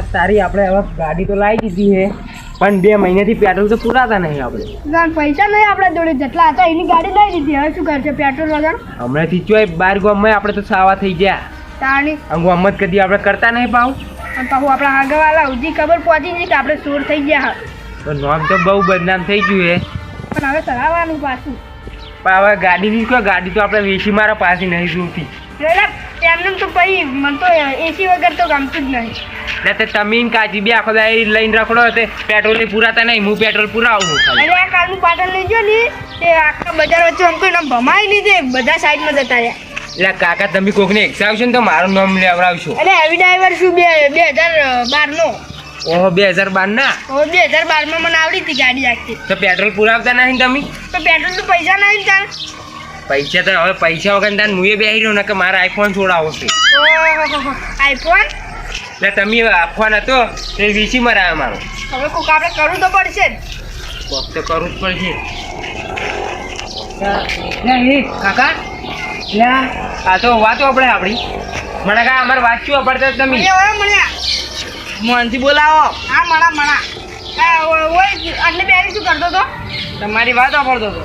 યાર તારી આપણે હવે ગાડી તો લાવી દીધી છે પણ બે મહિનાથી પેટ્રોલ તો પુરાતા નહીં આપણે. પૈસા નહીં આપણા જોડે જેટલા હતા એની ગાડી લઈ દીધી. હવે શું કરશે પેટ્રોલ વગર? હમણાંથી ચોય બાર ગામમાં આપણે તો સાવા થઈ ગયા. તાણી. આ ગામમાં જ કદી આપણે કરતા નહીં પાવ. પણ પાછું આપણા આગળવાળા સુધી ખબર પહોંચી ગઈ કે આપણે ચોર થઈ ગયા તો નામ તો બહુ બદનામ થઈ ગયું છે પણ હવે ચલાવવાનું પાછું. પણ હવે ગાડીની કોઈ ગાડી તો આપણે એસી મારા પાસે નહીં જોતી. એમને તો પછી મને તો એસી વગર તો ગમતું જ નહીં. એટલે તે તમે ને કાચી બે આખો દાઈ લઈને રખડો તે પેટ્રોલ પુરાતા નહીં હું પેટ્રોલ પુરાવું. અરે આ કારનું પાટણ લઈ ગયો ને તે આખા બજાર વચ્ચે આમ એના ભમાઈ લીધે બધા સાઈડમાં જતા રહ્યા. એટલે કાકા તમે કોકને એક્સાવશો ને તો મારું નામ લેવડાવશો. એટલે હેવી ડ્રાઈવર શું બે બે હજાર બારનો? ઓહો બે હજાર બાર ના ઓહો બે હજાર બારમાં મને આવડી હતી ગાડી આખી. તો પેટ્રોલ પુરાવતા નહીં તમે? તો પેટ્રોલ તો પૈસા નહીં ને તાર. પૈસા તો હવે પૈસા વગર તાર મુએ બેસી રહ્યો ને કે મારા આઈફોન છોડાવો છે. આઈફોન એટલે તમે આપવાના તો તે વીસી મરાયો મારો. હવે કોક આપણે કરવું તો પડશે જ કોક તો કરવું જ પડશે. કાકા. ના આ. તો વાતો આપણે આપણી. મને કા અમારે વાંચ્યું પડતા તમે? મનથી બોલાવો. હા મળા મળા હા, ઓ- ઓય આટલે બેરી શું કરતો તો તમારી વાત વાપરતો હતો.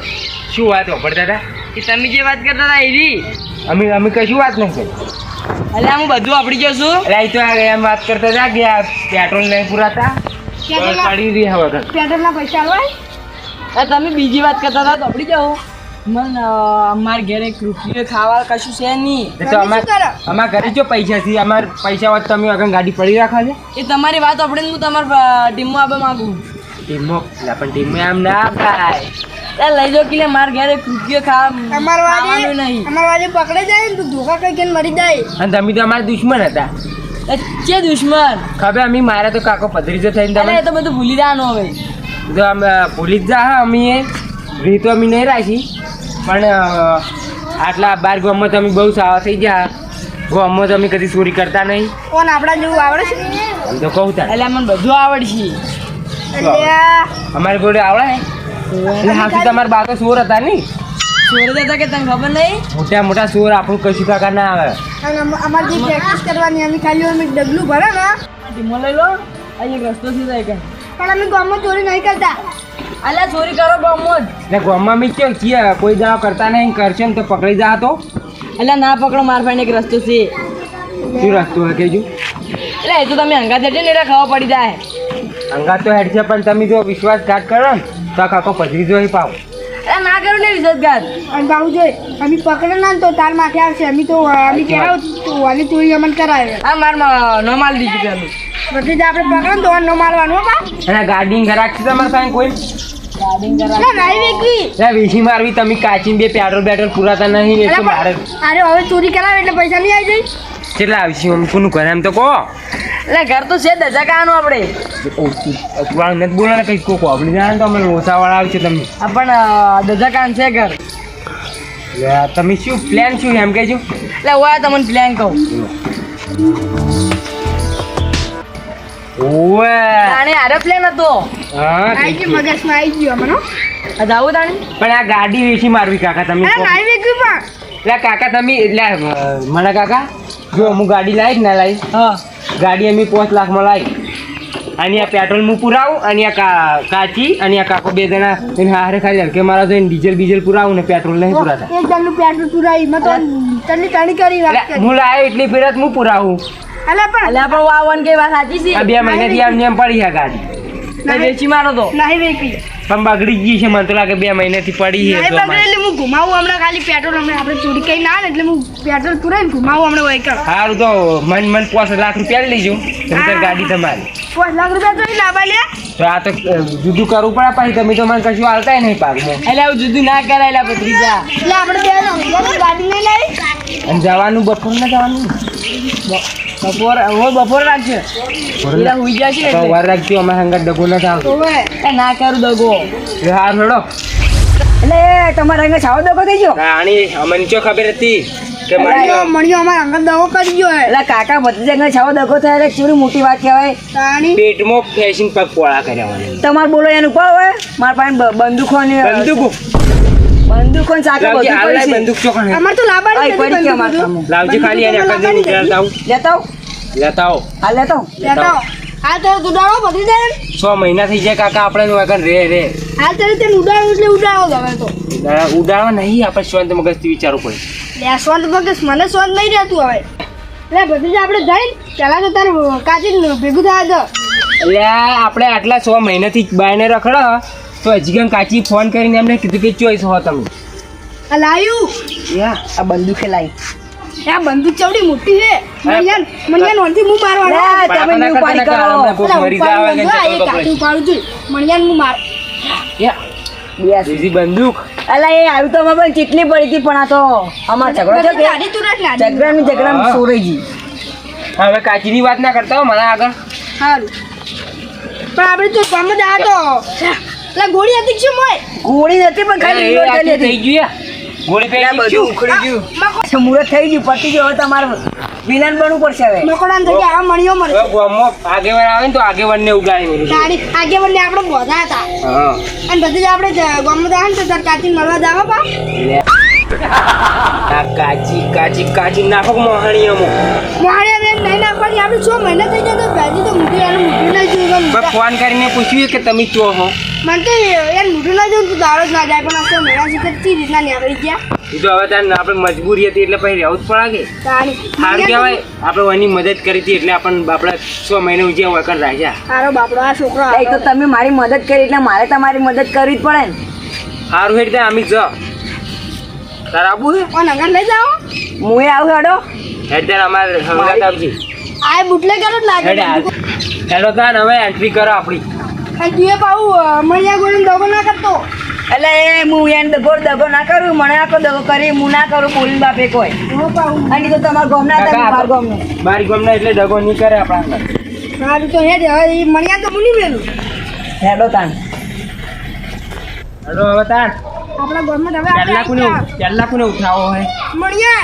શું વાત વાપરતા હતા? કે તમે જે વાત કરતા હતા એવી અમે અમે કશું વાત નહીં કરી. એટલે હું બધું આપડી જશું છું. અહીં તો આ એમ વાત કરતા હતા કે આ પેટ્રોલ નહીં પુરાતા કાઢી રહ્યા વગર પેટ્રોલના પૈસા આવે આ તમે બીજી વાત કરતા હતા તો આપડી જાઓ. મન અમાર ઘરે રૂપિયો ખાવા કશું છે નહીં. તો અમાર અમાર ઘરે જો પૈસા છે અમાર પૈસા વાત તમે આગળ ગાડી પડી રાખો છે એ તમારી વાત આપણે હું તમારા ટીમમાં આવવા માંગુ. ટીમમાં એટલે પણ ટીમમાં આમ ના થાય. એ લઈ જાઓ કે માર ઘરે કુકીઓ ખાવા અમાર વાડી નહીં. અમાર વાડી પકડે જાય ને તો ધોકા કઈ કઈ મરી જાય. અને તમે તો અમારા દુશ્મન હતા. એ દુશ્મન. ખબર અમે મારા તો કાકો પધરીજો થઈને અરે તમે તો બધું ભૂલી જવાનું હવે. તો અમે ભૂલી જ જા હા અમે. રીત તો અમે નહીં રાખી. પણ આટલા બાર ગામમાં તમે બહુ સાવા થઈ ગયા. ગામમાં તમે કદી ચોરી કરતા નહીં. કોણ આપણા જેવું આવડે છે? તો કહું તા એટલે મને બધું આવડશે. અમારે જોડે આવડે? એટલે હાથી તમારા બા સુર હતા નહીં સુર હતા કે તને ખબર નહીં મોટા મોટા સુર આપણું કશું કાકા ના આવે. અમારે જે પ્રેક્ટિસ કરવાની અમે ખાલી અમે ડગલું ભરે ને. ધીમો લઈ લો અહીં રસ્તો છે જાય કે પણ અમે ગામમાં ચોરી નહીં કરતા. અલ્યા ચોરી કરો ગામમાં જ. એટલે ગામમાં મેં કેમ? છીએ કોઈ દાવા કરતા નહીં કરશે ને તો પકડી જા તો. એટલે ના પકડો માર ફાઈને એક રસ્તો છે. શું રસ્તો હોય કેજો એટલે એ તો તમે હંગા જટે ને એટલે ખબર પડી જાય. અંગા તો હેડ છે પણ તમે જો વિશ્વાસઘાત કરો ને તો આ કાકો પધરી જોઈ પાવ. અરે ના કરો ને વિશ્વાસઘાત. અને બાબુ જોઈ અમે પકડે ના તો તાર માથે આવશે. અમે તો અમે કહેવાય તો વાલી ચોરી અમને કરાવે. આ માર ન માલ દીધું પેલું પછી જ આપણે પકડે તો ન મારવાનું હો બા. અને ગાડી ઘરાક છે તમારે પાસે કોઈ? ના નહીં વેચવી. એટલે વીસી મારવી તમે કાચીને બે પેટ્રોલ બેટ્રોલ પુરાતા નહીં એટલે મારે. અરે હવે ચોરી કરાવે એટલે પૈસા નહીં આવી જાય. કેટલા આવશે? અમુકનું ઘરે એમ તો કહો. એટલે ઘર તો છે દજા કાનું આપણે. વાળ નથી બોલાને કઈ કોકો. આપણી જાણે તો અમે લોસાવાળા આવશે તમે. આ પણ દજા કાન છે ઘર. તમે શું પ્લાન શું એમ કહેજો એટલે હું તમને પ્લાન કહું. ઓવે. આને આરે પ્લાન હતો. હા આઈ ગયો મગજમાં આવી ગયો અમને હો. આ જાવું તાણે? પણ આ ગાડી વેચી મારવી કાકા તમે અરે કહો. વેચી પણ. એટલે કાકા તમે એટલે મને કાકા જો હું ગાડી લાવીશ ના લાવીશ હા. ગાડી અમે પાંચ લાખમાં લાવી. અને આ પેટ્રોલ હું પુરાવું અને આ કા કાચી અને આ કાકો બે જણા એને હારે ખાલી કે મારા તો ડીઝલ બીજલ પુરાવું ને પેટ્રોલ નહીં પુરાતા. એક જણનું પેટ્રોલ પુરાવી. મેં તો તની તણી કરી વાત હું લાવ્યો એટલી ફેરત હું પુરાવું. અલા પણ એટલે પણ વાવન કે વાત સાચી છે? આ બે મહિનાથી આમ જેમ પડી છે ગાડી. વેચી મારો તો? નહીં વેચવી પણ બગડી ગઈ છે મને તો લાગે બે મહિનાથી પડી છે. એટલે હું ઘુમાવું હમણાં ખાલી પેટ્રોલ હમણાં. આપણે ચોરી કઈ ના એટલે હું પેટ્રોલ પુરાઈને ઘુમાવું હમણાં વહીકલ સારું તો મન મન પાંચ લાખ રૂપિયા લઈ લેજો તમે ગાડી તમારી. પાંચ લાખ રૂપિયા તો લાવવા લે. તો આ તો જુદું કરવું પડે પછી. તમે તો મને કશું હાલતા નહીં પાક એટલે આવું જુદું ના કરાય એટલે ભત્રીજા. એટલે આપણે બે ગાડી નહીં લાવી અને જવાનું બપોર ના જવાનું? બપોર હવે બપોર રાખજો. પેલા હુઈ જાય તો વાર રાખજો અમારા સંગત ડગો નથી આવતો એ ના કરું દગો એ હાર હેડો. એટલે તમારા અહીંયા છાવો દગો થઈ ગયો? આની અમને ચો ખબર હતી કે મણિયો મણિયો અમારા અંગત દવો કરી ગયો એટલે કાકા ભત્રીજા અહીંયા છાવો દગો થાય એટલે મોટી વાત કહેવાય. તાણી? પેટમાં ફેશન પગ પોળા કર્યા તમારે બોલો એનું કોણ હોય? મારા પાસે બંદૂકો ને બંદૂક. બંદૂકો ને સાકર બધું પડી છે. બંદૂક ચોકણ અમારે તો લાવવાની આય, પડી ગયા બંદૂક મારા બધું. સામે. લાવજે ખાલી એને બંદૂક આખા લેતા આવું. લેતા આવો. લેતા આવો. હાલ લેતા આવો. લેતા આવો. હાલ તરત ઉડાડો બધી જાય છ મહિના થઈ જાય કાકા આપણે વગર રે રે. હાલ તરત તેને ઉડાડો એટલે ઉડાડો હવે તો. નહીં આપણે શાંત મગજથી વિચારવું પડે. લે શાંત મગજ મને શાંત નહીં રહેતું હવે. એટલે બધી જ આપણે જઈને પેલા તો તારે કાચી ભેગું થાય દો. એટલે આપણે આટલા છ મહિનાથી બાયને રખડો તો હજી કેમ કાચી ફોન કરીને એમને કીધું કે ચોઈસ હો તમે. આ લાયું? યા આ બંદૂકે લાઈ. આ બંદૂક ચવડી મોટી છે. મણિયાન મણિયાન ઓનથી હું મારવાનો તમે ઉપાડી કરો. મરી જાય કે પકડે. ઉપાડું છું. મણિયાન હું માર યા, બેસ બીજી બંદૂક? અલા એ આવ્યું તો અમારે પણ કેટલી પડી હતી પણ આ તો અમાર ઝઘડો છે ઝઘડાની ઝઘડામાં હા. સોરેજી હવે કાચીની વાત ના કરતા હો મને આગળ. સારું પણ આપણે તો સમજ આ તો. એટલે ગોળી હતી શું મોય. ગોળી નથી પણ ખાલી થઈ ગયું. ગોળી પેલા બધું ઉખડી ગયું. મુહૂર્ત થઈ ગયું પતી ગયું હવે તમારે વિલન બનવું પડશે હવે. મકોડાને થઈ ગયા આ મણિયો મરે. હવે આગેવાન આવે ને તો આગેવાનને ઉગાડી મેલું છું. ગાડી આગે બંને આપણે બોધા હતા. હા. અને બધી જ આપણે જ ગામમાં ને તો તાર કાચી મળવા જાવ પા આ કાચી કાચી કાચી નાખો મોહણી અમુક મારે હવે નહીં નાખવાની આપણે છ મહિના થઈ ગયા તો ભાજી તો મૂકી યાર મૂકી ના જોયું ફોન કરીને પૂછ્યું કે તમે ચો હો? મને તો યાર મૂઠી ના જવું તું દારો જ ના જાય પણ આપણે મેળા મહિના કઈ રીતના નીકળી ગયા? એ તો હવે તાર આપણે મજબૂરી હતી એટલે પછી રહેવું જ પડે કે સારું કહેવાય આપણે એની મદદ કરી હતી એટલે આપણને આપણે છ મહિને ઉજ્યા વગર રાખ્યા. સારો બાપડો આ છોકરો એ તો તમે મારી મદદ કરી એટલે મારે તમારી મદદ કરવી જ પડે ને. સારું હેડ અમે જ તાર આવું હે? કોણ અંગર લઈ જાઓ. હું એ આવું હેડો. હેડ તાર અમારે હંગાત આવજી. આ બુટલે કરો લાગે હેડો તાર હવે એન્ટ્રી કરો આપણી. અને તું એ મળ્યા ગોળીને દગો ના કરતો એટલે એ હું એને દગો દગો ના કરું મને આખો દગો કરી હું ના કરું બોલીને બાપે કોઈ. હું અને તો તમારા ગામના હતા મારા ગામનું? બારી ગમના એટલે દગો નહીં કરે આપણા અંદર. સારું તો હેડ હવે એ મણિયા તો મુની મેલું હેડો તાન. હેડો હવે તાર આપણા ગામમાં હવે કુને ઉઠાવો હોય મળ્યા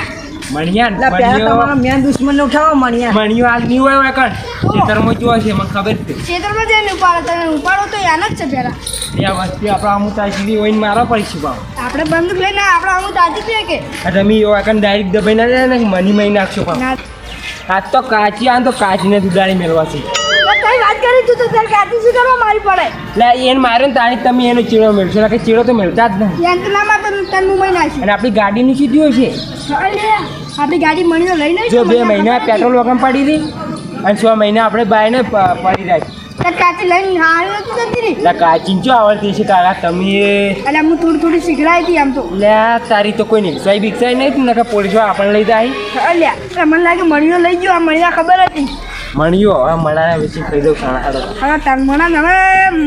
મણિયાન પહેલા તમારા મેન દુશ્મનને ઉઠાવો મણિયા મણિયો આજ નહીં હોય હોય ખેતરમાં જોવા છે મને ખબર છે. ખેતરમાં જઈને ઉપાડો તને ઉપાડો તો યાન જ છે પેલા ત્યાં વસ્તી આપણા અમુક તાજી હોય મારવા પડીશું ભાવ આપણે બંદૂક લઈને આપણે અમુક તાજી પીએ કે? તમે એવો કણ ડાયરેક્ટ દબાઈ ના જાય ને મની મહી નાખશો ભાવ આજ તો કાચી આ તો કાચીને દુદાળી મેળવા છે. તો વાત કરી તું તો તારે શું કરવા મારી પડે? એને મારે ને તમે એનો ચીડો મેળવશો કે ચીડો તો મેળતા જ નહીં. યાન તો ના મુંબઈ નાખી. અને આપણી ગાડીની સીધી હોય છે. આપણી ગાડી મળીને લઈને જો બે મહિના પેટ્રોલ વગર પડી હતી અને છ મહિના આપણે બાયને પડી રાખી કાચી લઈને હારી નથી જતી રહી. કાચી જો આવડતી છે તારા તમે એટલે હું થોડી થોડી શીખડાઈ હતી આમ તો. લે તારી તો કોઈ નિક્ષાઈ બિક્ષાઈ નહીં તું નકર પોલીસ આપણને લઈ જાય. અલ્યા એટલે મને લાગે મણીઓ લઈ ગયો આ મળ્યા ખબર હતી. મણિયો હવે મણાના વિશે કહી દઉં સાણા હાડો હવે તાર મણા હવે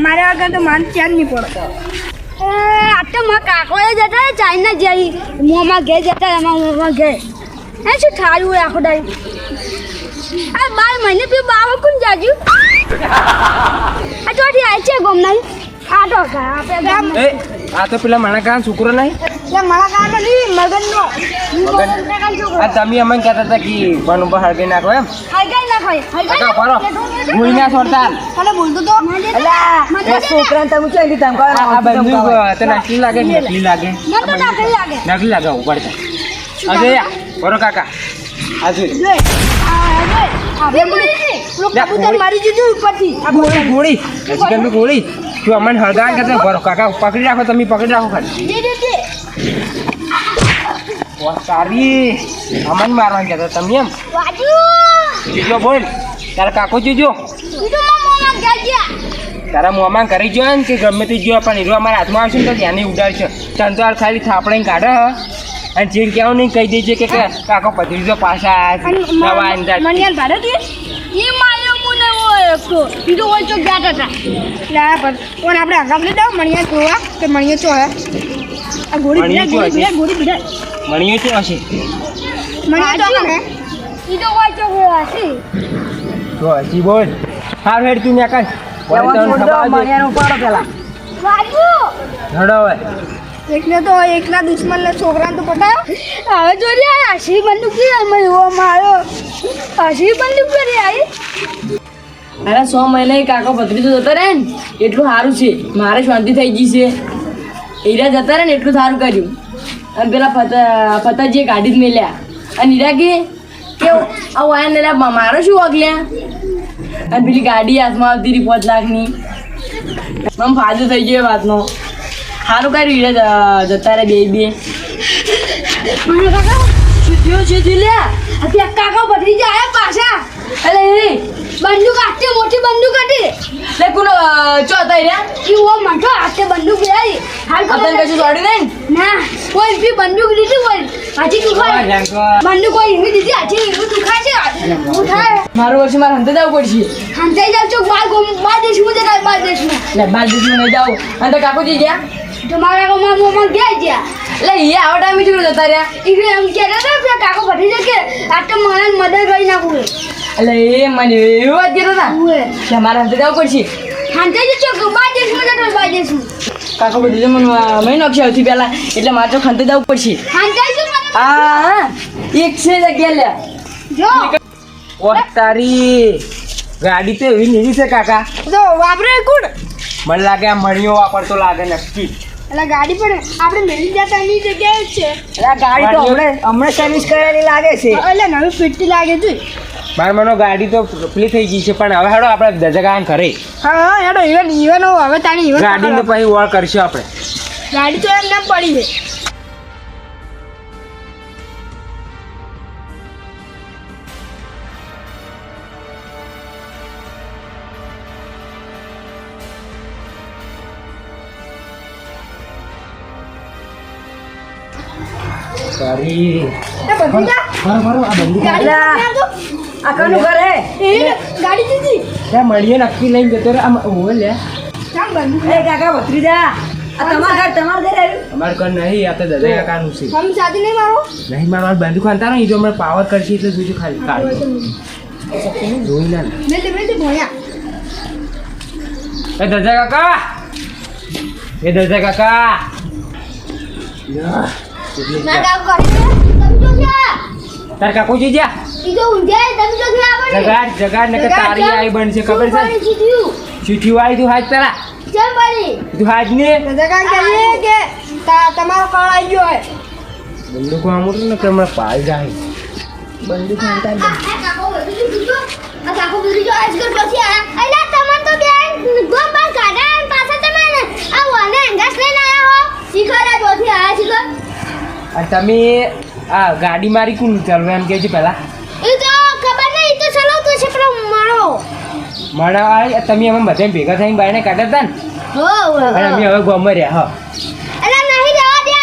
મારા વગર તો માન ચેન નહીં પડતો આ તો મારા કાકોએ જતા ચાઇના જઈ મોંમાં ઘે જતા એમાં મોંમાં ઘે હે શું થાયું હોય આખો ડાઈ આ બાર મહિને પેલું બાવ કોણ જાજુ આ ચોથી આય છે ગોમના આ તો આપણે એ આ તો પેલા માણા કાન છોકરો નહીં એટલે મારા કાકો નહીં મગનનો આ તમે અમને કહેતા હતા કે વન ઉપર હળગી નાખો એમ હરગાઈ ના ખાય કાકા ફરો ભૂઈ ના છોડતા તને બોલતો તો એ છોકરાને તમે શું એની ધમકાવો? આ બંદૂક તને નકલી લાગે કે નકલી લાગે મને તો નકલી લાગે નકલી લાગે ઉપાડતા અજય બરો કાકા આ ગોળી ગોળી ગોળી તું અમને હળગાણ કરતા બરો કાકા પકડી રાખો તમે પકડી રાખો ખાલી સારી અમને મારવાનું કહેતા તમે એમ વાજુ બોલ તારા કાકો જોજો તારા મોંમાં કરી જો ને કે ગમે તે જો પણ હીરો અમારા હાથમાં આવશે ને તો ત્યાંની ઉડાડશે તને તો ખાલી થાપડીને કાઢે. અને જે કહેવું નહીં કહી દેજે કે કે કાકો ભત્રીજો પાછા. નવા અંદાજ મણિયાલ ભાડે દે એ માર્યો મુને ઓ તો ઈ તો ગયા હતા લા પર કોણ આપણે આગળ લઈ જાવ મણિયાલ જોવા કે મણિયો ચો હે આ ગોળી મણિયો બીડા ચો ગોળી હશે? બીડા ગોળી બીડા મણીઓ છે હશે. મણિયો ચો હે. ઈ તો ઓય ચો હે તો હજી બોલ. હાર હેડ તું ને કાંઈ. જવા છોડ દો, મણિયાને ઉપાડો પેલા. વાજુ હડો હવે. એકને તો એકલા દુશ્મનને છોકરાને તો પટાયો. હવે જો રે આશી બંદૂકથી અમે એવો માર્યો. આશી બંદૂક કરી આવી અરે સો મહિને કાકો ભત્રીજો જતો રહે ને, એટલું સારું છે. મારે શાંતિ થઈ ગઈ છે. હીરા જતા રહે ને, એટલું સારું કર્યું. અને પેલા ફતા, ફતાજીએ ગાડી જ મેલ્યા. અને હીરા કે આવું આયા ને મારો શું વાગ્યા અને પેલી ગાડી હાથમાં આવતી હતી પાંચ લાખની. મમ ફાયદો થઈ ગયો વાતનો. સારું કર્યું હીરે જતા રે બે બે. મારા કાકા શું છે આ ત્યાં કાકા બદલી જાય પાછા. અલે એ બંદૂક આટલી મોટી બંદૂક હતી. લે કોનો ચો હતા રહ્યા ઈ ઓ મંઠો હાથે બંદૂક બેરી હાલ ખબર કશું દોડી દે ના? કોઈ બી બંદૂક લીધી હોય. હાજી દુખાય. બંદૂક કોઈ એવી દીધી હાજી એવી દુખાય છે. હું થાય. મારું વર્ષે મારે હંતે જવું પડશે. હંતે જાવ ચોક બાર ગોમ બાર દેશમાં જતા બાર દેશમાં લે બાર દિવસમાં નહીં જાવ અને તો કાકુજી ગયા? તમારા ગામમાં મોમાં ગયા જ્યાં એટલે એ આવા ટાઈમે શું જતા રહ્યા એમ હતા પેલા કાકો ભત્રીજા કે આટલે મને મદદ કરી નાખું એટલે એ મને એવી વાત કહેતા હતા. કે મારે હંતે જવું પડશે. હંતાઈ જાવ ચોક બાર દેશમાં જતા બાર દેશમાં કાકો બધું છે મને મેં નોખી આવતી પહેલા. એટલે મારે તો ખંતે જવું પડશે. હંતાઈ જાવ હા એક છે જગ્યા લે. જો. ઓ તારી. ગાડી તો એવી નીરી છે કાકા. તો વાપરે કોણ? મને લાગે આ મણીઓ વાપરતો લાગે નક્કી. એટલે ગાડી પણ આપણે મેલી જતા એની જગ્યાએ જ છે. ગાડી તો હમણાં- હમણે સર્વિસ કરેલી લાગે છે. એટલે નવી ફિટ લાગે છે. મારા મનો ગાડી તો પેલી થઈ ગઈ છે પણ હવે હેડો આપણે દજગાન કરે હા હા હેડો ઇવન ઇવન હવે તારી ઇવન ગાડીને પછી ઓળ કરશું આપણે. ગાડી તો એમ ના પડી છે. તારી જા. બરો બરો આ બંદૂક ગાડી અલા. નામ તો. આ કનું કરે એ ગાડી દીધી. ત્યાં મળીએ નક્કી લઈને જતો રહે. આમ ઓવે લે. કામ બંધ. એ કાકા ભત્રીજા આ તમાર ઘર તમાર ઘર આવ્યું અમારે ઘર નહીં આ તો દજગા કાકાનું છે. હમ સાદી નહીં મારો? નહીં મારો બંદૂક ખાતા નહીં. જો હમણાં પાવર કરશે એટલે જોજો ખાલી. કાઢી જોઈ ના. મેં તે મેં તે ભણ્યા એ દજગા કાકા. એ દજગા કાકા. યા, તાર કાકુ જા ઈ તો ઊંઘ્યા તમે જો ક્યાં આપણે જગાડ જગાડ ને કે તારી આઈ બનશે ખબર છે જીત્યું ચીઠી વાળી તું હાજ પેલા કેમ પડી તું હાજ ને રજાકાન કરીએ કે તમારો કોલ આવી ગયો હોય બંદૂક આમ ને કે હમણાં પાલ જાય બંદૂક આનતા આ કાકો બધું કીધું આ કાકો બધું જો આજકાલ પછી આયા અલા તમને તો બેન ગોમ કાઢા પાછા તમે આ વાને અંગાસ લઈને આયા હો શિખર આ જોથી આયા શિખર અને તમે આ ગાડી મારી કોણ ચાલવે એમ કે છે પહેલાં? એ તો ખબર નહીં તો ચલાવતો છે પણ મારો મારા આ તમે અમે બધા ભેગા થઈને બાયને કાઢતા હતા ને? હો અને અમે હવે ગોમ રહ્યા હા. અલા નહીં રહેવા દે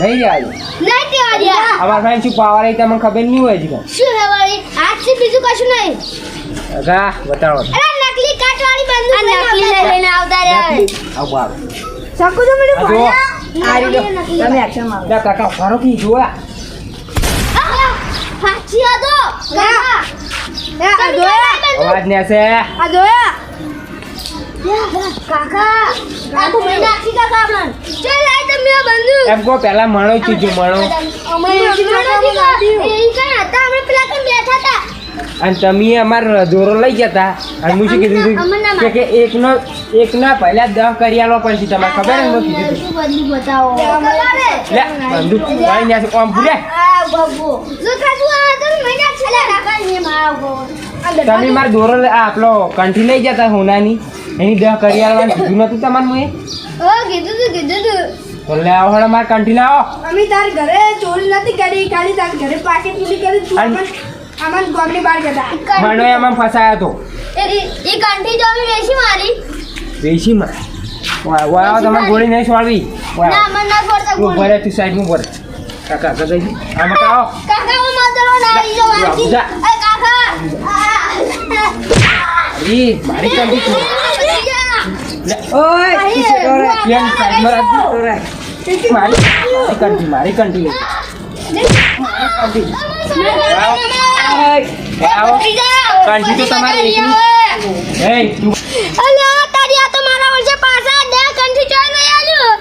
નહીં રહ્યા નહીં દેવા દે અમારા ભાઈ શું પાવર આવી તમને ખબર નહીં હોય હજી શું હે વળી આજથી બીજું કશું નહીં. ગા બતાવો. અરે નકલી કાટવાળી બંદૂક નકલી લઈને આવતા રહ્યા. આવ બાપ. શકુ તો મને જુઓ. તમે એક્શનમાં કાકા ફારો કી જોયા સાચી હતો કાકા. આ જોયા. અવાજ ને હશે આ જોયા. કાકા. કાકુ મેં નાખી કાકા આપણને ચાલ લાય તમે આ એમ કહો પેલા મણો ચીજો મણો. અમે એ કઈ હતા અમે પેલા કઈ બેઠા હતા. અને તમે અમાર દોરો લઈ ગયા હતા અને હું શું કીધું હતું કે એકનો એકના પહેલા દહ કરી આલવા પડશે તમારે. ખબર ને મેં કીધું? તમે મારા દોરો લે- આપણો કંઠી લઈ જતા હોનાની એની દહ કરી આલવાનું કીધું નતું તમારે મુએ? કીધું તું કીધું તું. લે આવો હળો માર કંઠી લાવો. અમે તાર ઘરે ચોરી નથી કરી ખાલી તાર ઘરે પાકેટ ચોરી કરી આમાં ગામની બહાર જતા. મણો એમાં ફસાયો હતો. એ કંઠી જો અમે વેચી મારી. વેશીમાં વાહ વાહ તમે ગોળી નહીં છોડવી ના મને ના પડતા તું ભરે તું સાઈડમાં ભરે કાકા કાકા જઈ આમાં કાઓ કાકા હું માતરો ના આવી જો વાંચી એ કાકા. ઈ મારી કંઠી છું. ઓય. કિસે ડોરે. કેમ સાઈડમાં રાખી મારી કંઠી મારી કંઠી. એ તો તમારી અલા તારી આ તો મારા વર્ષે પાછા દે કંઠી ચોઈ લઈ આલ્યો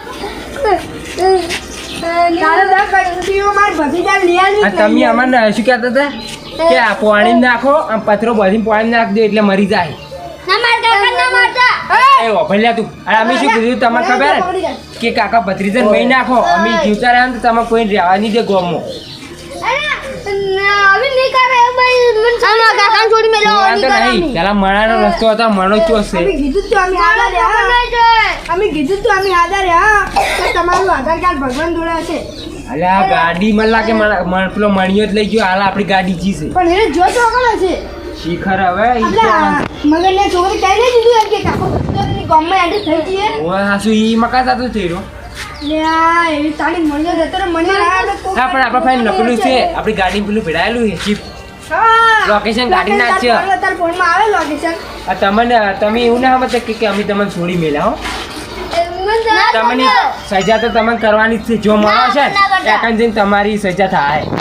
તારે દે કંઠીઓ માર ભતીજા લઈ આ તમે અમારે શું કહેતા હતા? કે આ પાણી નાખો આમ પથરો બધી પાણી નાખ દો એટલે મરી જાય. ના ના મારતા. એ ભલ્યા તું. અમે શું કીધું? તમને ખબર? કે કાકા ભત્રીજન મહી નાખો. અમે જીવતા રહ્યા ને તો તમે કોઈ રહેવા નહીં દે ગોમો. પેલા મણાનો રસ્તો હતો મણો ચો છે અમે કીધું તું અમે આધાર તમારું આધાર કાર્ડ ભગવાન જોડે છે. અલે આ ગાડી મને લાગે પેલો મણિયો જ લઈ ગયો. હાલ આપણી ગાડી જી છે. પણ એને જો તો કોણ હશે શિખર હવે ઈ આપણા છોકરી કઈ નહીં દીધું એમ કે કાકો ગામમાં એન્ટ્રી થઈ જઈએ. ઓય હાસુ ઈ મકા સાતું થઈ રહ્યો. ના તમે એવું ના સમજતા કે કે અમે તમને છોડી મેલા હો. તમને સજા તો તમને કરવાની જ છે. જો મળો છે ના, ના ને ત્યાં જઈને તમારી સજા થાય.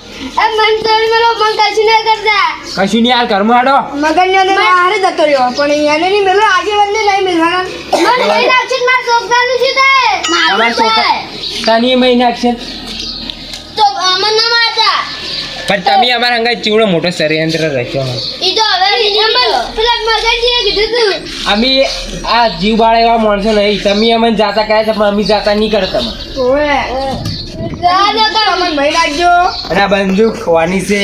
મન છોડી મેલો મન કશું ના કરતા. કશું નહીં હાલ ઘરમાં હાડો. મગન ને હારે જતો રહ્યો પણ એને નહીં મેલો આગેવાનને નહીં મેલવાના. મને મહિના નાખશે માર છોકરાનું છે તે મારું છે તને મહિના નાખશે. તો અમન ના મારતા. પણ તમે અમારા અંગા ચીવડો મોટો ષડયંત્ર રચ્યો ઈ તો હવે અમન પેલા મગનજીએ કીધું તું. અમે આ જીવ બાળ એવા માણસો નહીં. તમે અમને જાતા કહે છે પણ અમે જાતા નહીં કરતા ઓએ જા દો તો અમન ભાઈ નાખજો અને આ બંદૂક ખવાની છે.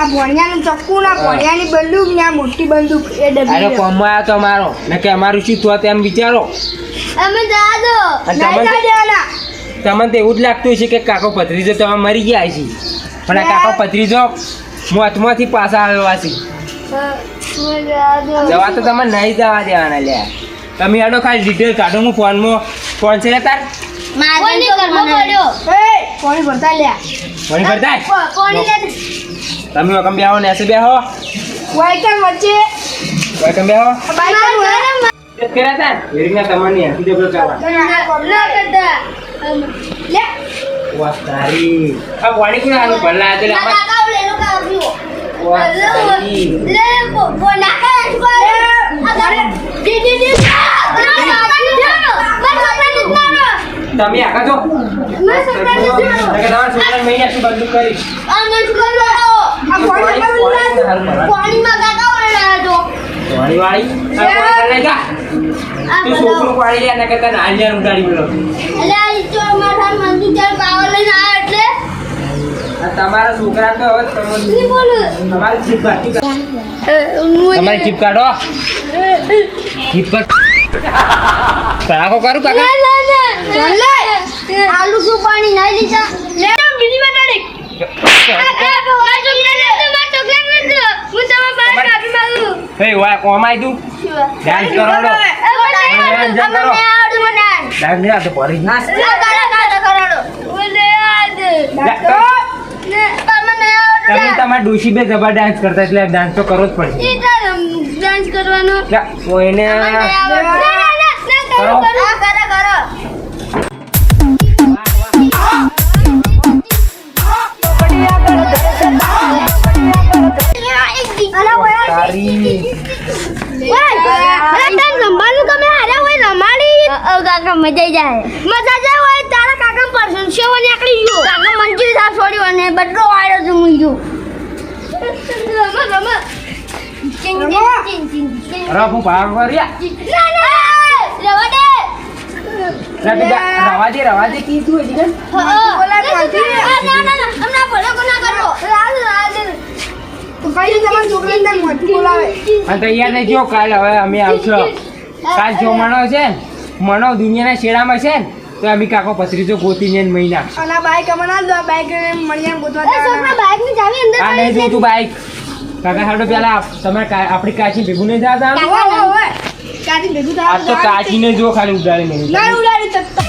આ ભણિયાનું ચક્કુ ના ભણિયાની બંદૂક ને આ મોટી બંદૂક એ આનો ડબ્બી કોમમાં આવ્યો તો અમારો ને કે અમારું શું થયું તેમ વિચારો. અમે જા દો નહીં તમને દેવાના. તમને તો એવું જ લાગતું છે કે કાકો પથરીજો તમે મરી ગયા છે પણ આ કાકો પથરીજો મોતમાંથી પાછા આવ્યો છે જવા તો તમે નહીં જવા દેવાના લ્યા. તમે આનો ખાલી ડિટેલ કાઢો હું ફોનમાં ફોન છે ને તાર? મારે તો ઘરમાં પડ્યો એ! પાણી ભરતા લ્યા? ફોન કરતા કોણી લે. તમે વકમ બેહો ને એસે બેહો. વાયકર વચ્ચે. વકમ બેહો. મારે કર્યા તા? એરીના તમારી એસી ડબલ કરવા ના કરતા. લે. વાહ તારી. આ પાણી કોણ આનું ભલા આજે ના કાકા લે લો કાકા પીવો. વાહ તારી. લે કો કો ના કરે કો અરે. દી દી દી ના ના બસ આપણે નિતારો તમે આખા જો. મેં કે તમારા છોકરાને મહિને આખી બંદૂક કરી અમે શું કરો આ પાણી પાણીમાં કાકા ઓળા દો પાણી વાળી આ લઈ જા. તું છોકરું પાડી લે ને કે તને આલિયા ઉડાડી બોલો એટલે આ લીચો માથા મંદિર ચાલ પાવર લઈને આવ્યો એટલે. તમારા છોકરા તો હવે તમારી કાઢો કાઢ. પરાકો કરું કાકા ના ના લે આલુ શું પાણી નાઈ લીધા લે બીજી વાર આવડું તમે તમારા ડોશી બે જબર ડાન્સ કરતા એટલે ડાન્સ તો કરવો જ પડશે કરવાનો? લા, કોઈને મને આવડે ના ના ના કરો. કરો. કરો મજા જાય. મજા જાય હોય તારા કાકા પર્સન છે હોય આકડી ગયો. કાકા મંજૂરી થા છોડ્યો અને બધો આવ્યો છું હું ગયો રમો રમો. રફ હું ભાગ ના રવા દે જા, રવા દે રવા દે કીધું હજી કેમ? બોલા ના ના ના હમણાં ભલો ગુના કરો રાજ તો કઈ તમારા છોકરાને તાર મોઢું બોલાવે અને તૈયાર થઈ જો કાલ હવે અમે આવશો. કાલ જો મણો છે મણો દુનિયાના શેડામાં છે ને તો અમે કાકો પથરીજો ગોતીને ગોતી મહી નાખશું. અને બાઈક અમને આ બાઈક મળીને ગોતવા જવાના. ની જાવી અંદર આ નહીં જોતું બાઈક. કાકા હાડો પેલા તમે આપણી કાચી ભેગું નહીં થતા. કાચી ભેગું આ તો જવાનું કાચીને જો ખાલી ઉડાડી નહીં ના ઉડાડી તો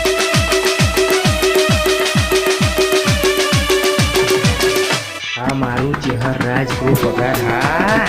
હા મારું ચેહર રાજ ગો પગાર હા.